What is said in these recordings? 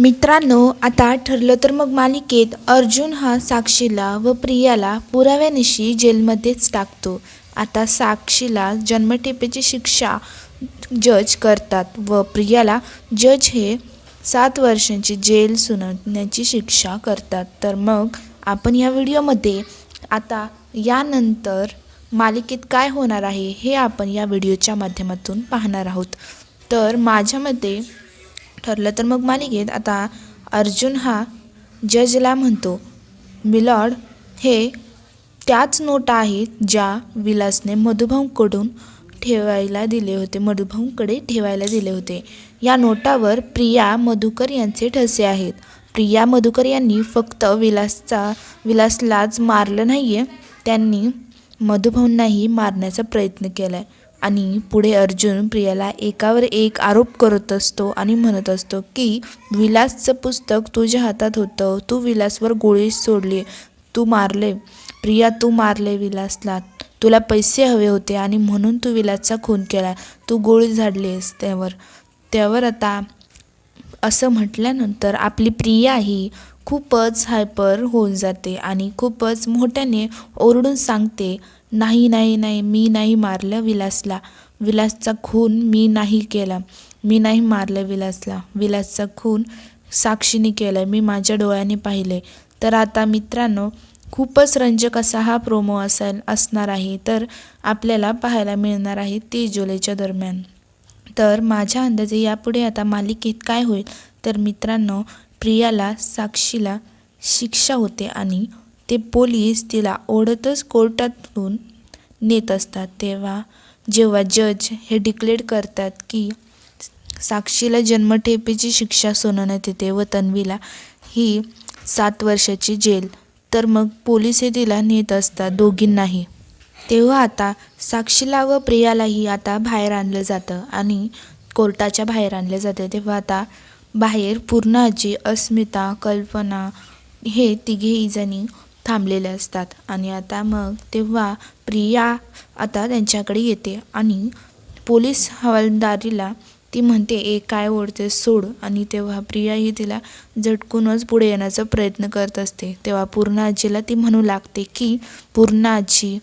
मित्रांनो आता ठरलं तर मग मालिकेत अर्जुन हा साक्षीला व प्रियाला पुराव्यानिशी जेलमध्येच टाकतो. आता साक्षीला जन्मठेपेची शिक्षा जज करतात व प्रियाला जज हे सात वर्षांची जेल सुनावण्याची शिक्षा करतात. तर मग आपण या व्हिडिओमध्ये आता यानंतर मालिकेत काय होणार आहे हे आपण या व्हिडिओच्या माध्यमातून पाहणार आहोत. तर माझ्या मते ठरलं. तर मग मालिकेत आता अर्जुन हा जजला म्हणतो मिलॉर्ड हे त्याच नोटा आहेत ज्या विलासने मधुभाऊंकडून ठेवायला दिले होते मधुभाऊंकडे ठेवायला दिले होते. या नोटावर प्रिया मधुकर यांचे ठसे आहेत. प्रिया मधुकर यांनी फक्त विलासचा विलासलाच मारलं नाही आहे त्यांनी मधुभाऊंनाही मारण्याचा प्रयत्न केला आहे आणि पुढे अर्जुन प्रियाला एकावर एक आरोप करत असतो आणि म्हणत असतो की विलासचं पुस्तक तुझ्या हातात होतं. तू विलासवर गोळी सोडली. तू मारले. प्रिया तू मारले विलासला. तुला पैसे हवे होते आणि म्हणून तू विलासचा खून केला. तू गोळी झाडलीस त्यावर. त्यावर आता असं म्हटल्यानंतर आपली प्रिया ही खूपच हायपर होऊन जाते आणि खूपच मोठ्याने ओरडून सांगते नाही नाही नाही मी नाही मारलं विलासला. विलासचा खून मी नाही केला. मी नाही मारलं विलासला. विलासचा खून साक्षीने केलं. मी माझ्या डोळ्याने पाहिले. तर आता मित्रांनो खूपच रंजक असा हा प्रोमो असेल असणार आहे. तर आपल्याला पाहायला मिळणार आहे तीस जुलैच्या दरम्यान. तर माझ्या अंदाजे यापुढे आता मालिकेत काय होईल? तर मित्रांनो प्रियाला साक्षीला शिक्षा होते आणि ते पोलीस तिला ओढतच कोर्टातून नेत असतात. तेव्हा जेव्हा जज हे डिक्लेअर करतात की साक्षीला जन्मठेपेची शिक्षा सुनावण्यात येते व तन्वीला ही सात वर्षाची जेल तर मग पोलीस हे तिला नेत असतात दोघींनाही. तेव्हा आता साक्षीला व प्रियालाही आता बाहेर आणलं जातं आणि कोर्टाच्या बाहेर आणलं जातं. तेव्हा आता बाहेर पूर्णाची अस्मिता कल्पना हे तिघेही जणी थांबलेले असतात. आणि आता मग तेव्हा प्रिया आता त्यांच्याकडे येते आणि पोलीस हवालदारीला ती म्हणते ए काय ओढते सोड. आणि तेव्हा प्रिया ही तिला झटकूनच पुढे येण्याचा प्रयत्न करत असते. तेव्हा पूर्ण आजीला ती म्हणू लागते की पूर्ण आजी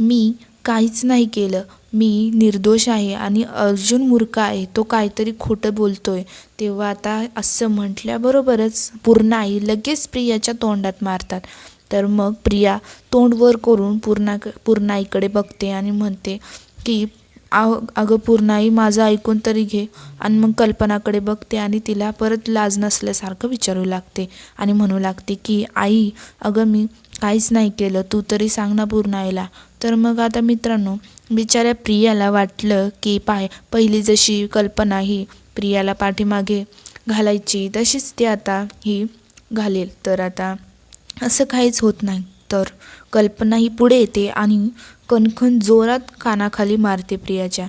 मी काहीच नाही केलं. मी निर्दोष आहे आणि अर्जुन मूर्ख आहे. तो काहीतरी खोटं बोलतोय. तेव्हा आता असं म्हटल्याबरोबरच पूर्ण आई लगेच प्रियाच्या तोंडात मारतात. तर मग प्रिया तोंड वर करून पूर्णा पूर्णाईकडे बघते आणि म्हणते की आव अगं पूर्णाई माझं ऐकून तरी घे. आणि मग कल्पनाकडे बघते आणि तिला परत लाज नसल्यासारखं विचारू लागते आणि म्हणू लागते की आई अगं मी काहीच नाही केलं तू तरी सांग ना पूर्ण आईला तर मग आता मित्रांनो बिचाऱ्या प्रियाला वाटलं की पाय पहिली जशी कल्पना ही प्रियाला पाठीमागे घालायची तशीच ती आता ही घालेल. तर आता असं काहीच होत नाही. तर कल्पना ही पुढे येते आणि कणखण जोरात कानाखाली मारते प्रियाच्या.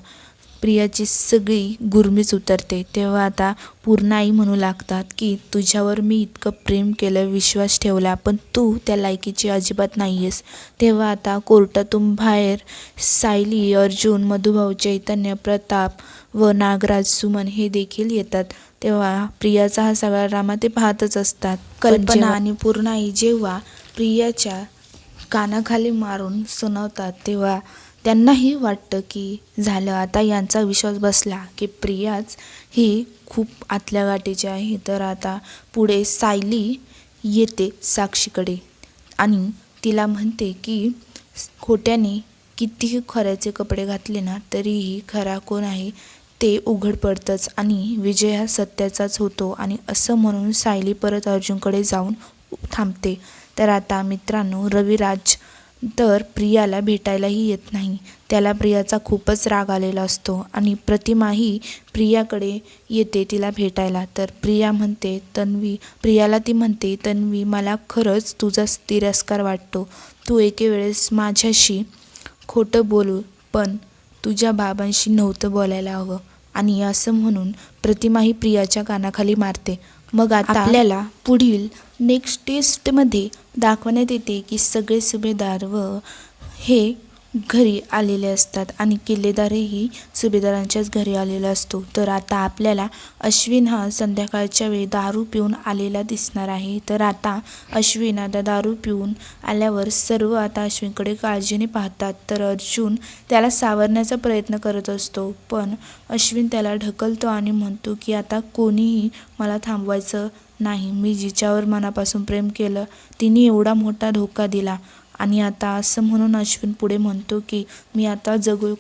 प्रियाची सगळी गुरमीच उतरते. तेव्हा आता पूर्ण आई म्हणू लागतात की तुझ्यावर मी इतकं प्रेम केलं विश्वास ठेवला पण तू त्या लायकीची अजिबात नाही आहेस तेव्हा आता कोर्टातून बाहेर सायली अर्जुन मधुभाऊ चैतन्य प्रताप व नागराज सुमन हे देखील येतात. तेव्हा प्रियाचा हा सगळा ड्रामा ते पाहतच असतात. कल्पना आणि पूर्णाई जेव्हा प्रियाच्या कानाखाली मारून सुनावतात तेव्हा त्यांनाही वाटतं की झालं आता यांचा विश्वास बसला की प्रियाच ही खूप आतल्या गाठीची आहे. तर आता पुढे सायली येते साक्षीकडे आणि तिला म्हणते की खोट्याने कितीही खऱ्याचे कपडे घातले ना तरीही खरा कोण आहे ते उघड पडतंच आणि विजय हा सत्याचाच होतो आणि असं म्हणून सायली परत अर्जुनकडे जाऊन थांबते. तर आता मित्रांनो रविराज तर प्रियाला भेटायलाही येत नाही. त्याला प्रियाचा खूपच राग आलेला असतो आणि प्रतिमाही प्रियाकडे येते तिला भेटायला. तर प्रिया म्हणते तन्वी प्रियाला ती म्हणते तन्वी मला खरंच तुझा तिरस्कार वाटतो. तू एके वेळेस माझ्याशी खोटं बोलू पण तुझ्या बाबांशी नव्हतं बोलायला हवं. आणि असं म्हणून प्रतिमा ही प्रियाच्या कानाखाली मारते. मग आता आपल्याला पुढील नेक्स्ट टेस्टमध्ये दाखवण्यात येते की सगळे सुभेदार व हे घरी आलेले असतात आणि किल्लेदारही सुभेदारांच्याच घरी आलेला असतो. तर आता आपल्याला अश्विन हा संध्याकाळच्या वेळी दारू पिऊन आलेला दिसणार आहे. तर आता अश्विन आता दारू पिऊन आल्यावर सर्व आता अश्विनकडे काळजीने पाहतात. तर अर्जुन त्याला सावरण्याचा प्रयत्न करत असतो. पण अश्विन त्याला ढकलतो आणि म्हणतो की आता कोणीही मला थांबवायचं नाही. मी जिच्यावर मनापासून प्रेम केलं तिने एवढा मोठा धोका दिला. आणि आता असं म्हणून अश्विन पुढे म्हणतो की मी आता जगू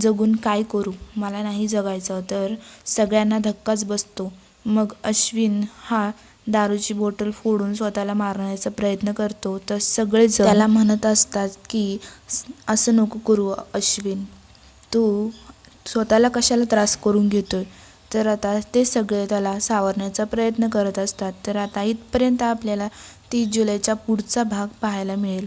जगून काय करू? मला नाही जगायचं तर सगळ्यांना धक्काच बसतो. मग अश्विन हा दारूची बॉटल फोडून स्वतःला मारण्याचा प्रयत्न करतो. तर सगळेजण त्याला म्हणत असतात की असं नको करू अश्विन. तू स्वतःला कशाला त्रास करून घेतोय? तर आता ते सगळे त्याला सावरण्याचा प्रयत्न करत असतात. तर आता इथपर्यंत आपल्याला तीस जुलैचा पुढचा भाग पाहायला मिळेल.